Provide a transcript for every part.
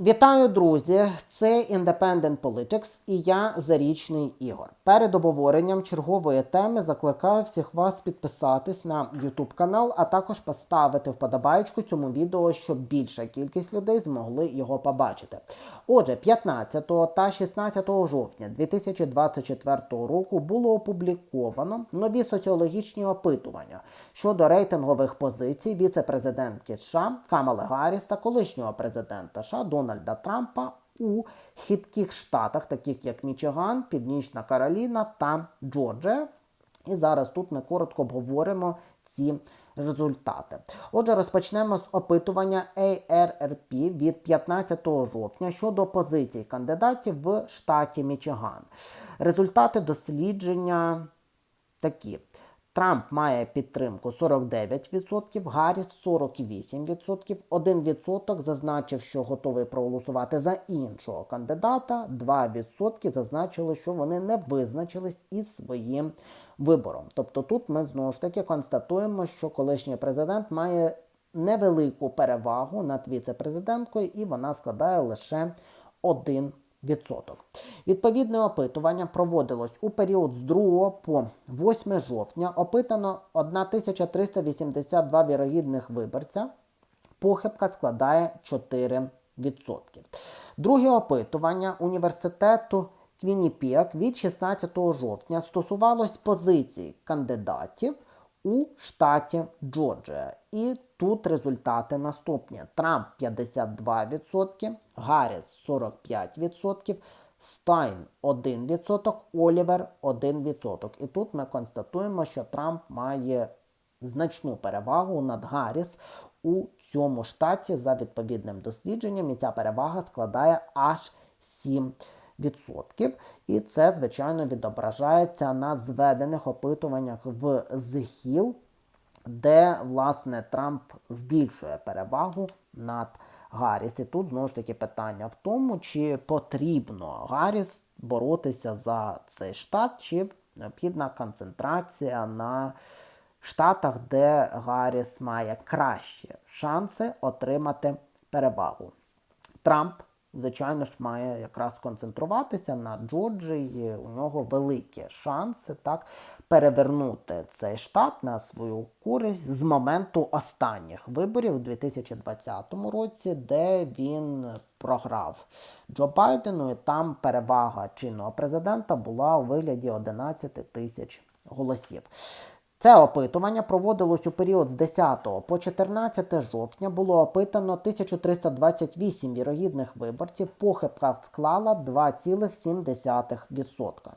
Вітаю, друзі! Це Independent Politics і я Зарічний Ігор. Перед обговоренням чергової теми закликаю всіх вас підписатись на YouTube канал, а також поставити вподобайку цьому відео, щоб більша кількість людей змогли його побачити. Отже, 15 та 16 жовтня 2024 року було опубліковано нові соціологічні опитування щодо рейтингових позицій віце-президентки США Камали Гарріс та колишнього президента США Дональда Трампа у хитких штатах, таких як Мічиган, Північна Кароліна та Джорджія. І зараз тут ми коротко обговоримо ці результати. Отже, розпочнемо з опитування ARRP від 15 жовтня щодо позицій кандидатів в штаті Мічиган. Результати дослідження такі. Трамп має підтримку 49%, Гарріс 48%, 1% зазначив, що готовий проголосувати за іншого кандидата, 2% зазначили, що вони не визначились із своїм вибором. Тобто тут ми знову ж таки констатуємо, що колишній президент має невелику перевагу над віце-президенткою, і вона складає лише 1%. Відповідне опитування проводилось у період з 2 по 8 жовтня. Опитано 1382 вірогідних виборця. Похибка складає 4%. Друге опитування університету Квінніпек від 16 жовтня стосувалось позицій кандидатів у штаті Джорджія. І тут результати наступні: Трамп 52%, Гарріс 45%, Стайн 1%, Олівер 1%. І тут ми констатуємо, що Трамп має значну перевагу над Гарріс у цьому штаті за відповідним дослідженням, і ця перевага складає аж 7%. Відсотків, і це, звичайно, відображається на зведених опитуваннях в Hill, де, власне, Трамп збільшує перевагу над Гарріс. І тут знову ж таки питання в тому, чи потрібно Гарріс боротися за цей штат, чи необхідна концентрація на штатах, де Гарріс має кращі шанси отримати перевагу. Трамп звичайно ж, має якраз концентруватися на Джорджії. У нього великі шанси так перевернути цей штат на свою користь з моменту останніх виборів у 2020 році, де він програв Джо Байдену. І там перевага чинного президента була у вигляді 11 тисяч голосів. Це опитування проводилось у період з 10 по 14 жовтня. Було опитано 1328 вірогідних виборців. Похибка склала 2,7%.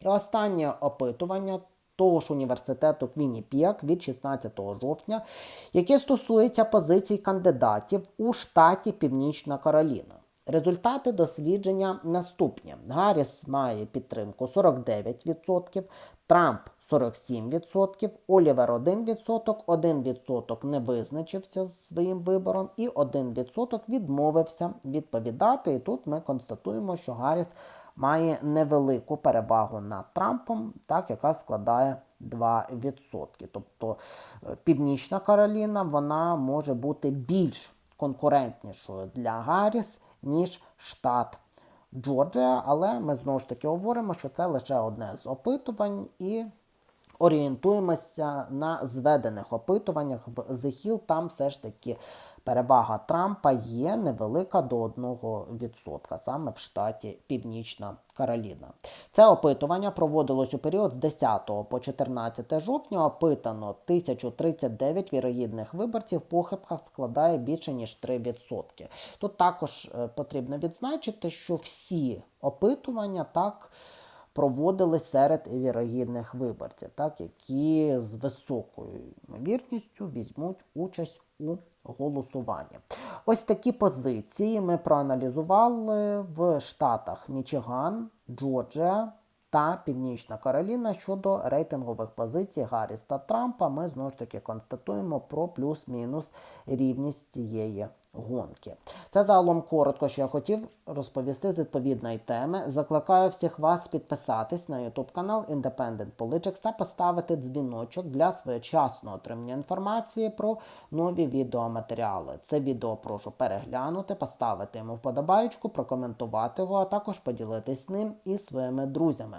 І останнє опитування того ж університету Квінніпек від 16 жовтня, яке стосується позицій кандидатів у штаті Північна Кароліна. Результати дослідження наступні: Гарріс має підтримку 49%, Трамп 47%, Олівер 1%, 1% не визначився з своїм вибором, і 1% відмовився відповідати. І тут ми констатуємо, що Гарріс має невелику перевагу над Трампом, так, яка складає 2%. Тобто е, Північна Кароліна вона може бути більш конкурентнішою для Гарріс, ніж штат Джорджія, але ми знову ж таки говоримо, що це лише одне з опитувань і орієнтуємося на зведених опитуваннях в The Hill, Там все ж таки перевага Трампа є невелика до 1%, саме в штаті Північна Кароліна. Це опитування проводилось у період з 10 по 14 жовтня. Опитано 1039 вірогідних виборців. Похибка складає більше ніж 3%. Тут також е, потрібно відзначити, що всі опитування так проводили серед вірогідних виборців, так, які з високою ймовірністю візьмуть участь у голосуванні. Ось такі позиції ми проаналізували в штатах Мічиган, Джорджія. Та Північна Кароліна щодо рейтингових позицій Гарріс та Трампа, ми знову ж таки констатуємо про плюс-мінус рівність цієї гонки. Це загалом коротко, що я хотів розповісти з відповідної теми. Закликаю всіх вас підписатись на YouTube канал Independent Politics та поставити дзвіночок для своєчасного отримання інформації про нові відеоматеріали. Це відео прошу переглянути, поставити йому вподобайку, прокоментувати його, а також поділитись ним із своїми друзями.